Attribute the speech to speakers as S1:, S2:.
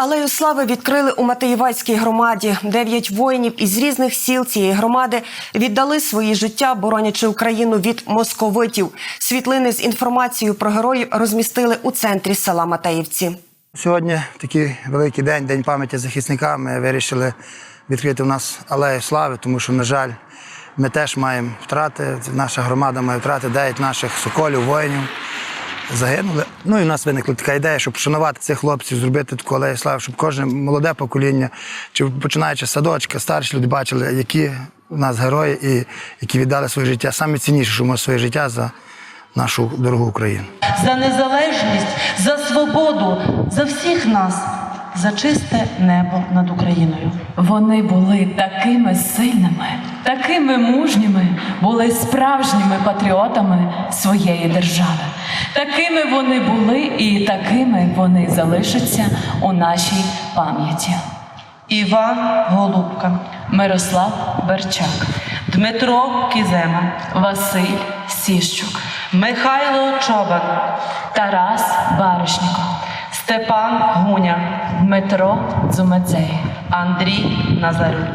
S1: Алею слави відкрили у Матеївацькій громаді. Дев'ять воїнів із різних сіл цієї громади віддали свої життя, боронячи Україну від московитів. Світлини з інформацією про героїв розмістили у центрі села Матеївці.
S2: Сьогодні такий великий день, день пам'яті захисника. Ми вирішили відкрити в нас алею слави, тому що, на жаль, ми теж маємо втрати. Наша громада має втрати 9 наших соколів, воїнів. Загинули. Ну і в нас виникла така ідея, щоб вшанувати цих хлопців, зробити таку алею слави, щоб кожне молоде покоління, чи починаючи з садочка, старші люди бачили, які у нас герої і які віддали своє життя. Саме цінніше, що ми своє життя за нашу дорогу Україну.
S3: за незалежність, за свободу, за всіх нас, за чисте небо над Україною.
S4: Вони були такими сильними, такими мужніми, були справжніми патріотами своєї держави. Такими вони були і такими вони залишаться у нашій пам'яті.
S3: Іван Голубка,
S4: Мирослав Берчак,
S3: Дмитро Кізема,
S4: Василь Сіщук,
S3: Михайло Чобан,
S4: Тарас Баришніков,
S3: Степан Гуня,
S4: Дмитро Дзумецей,
S3: Андрій
S4: Назарук.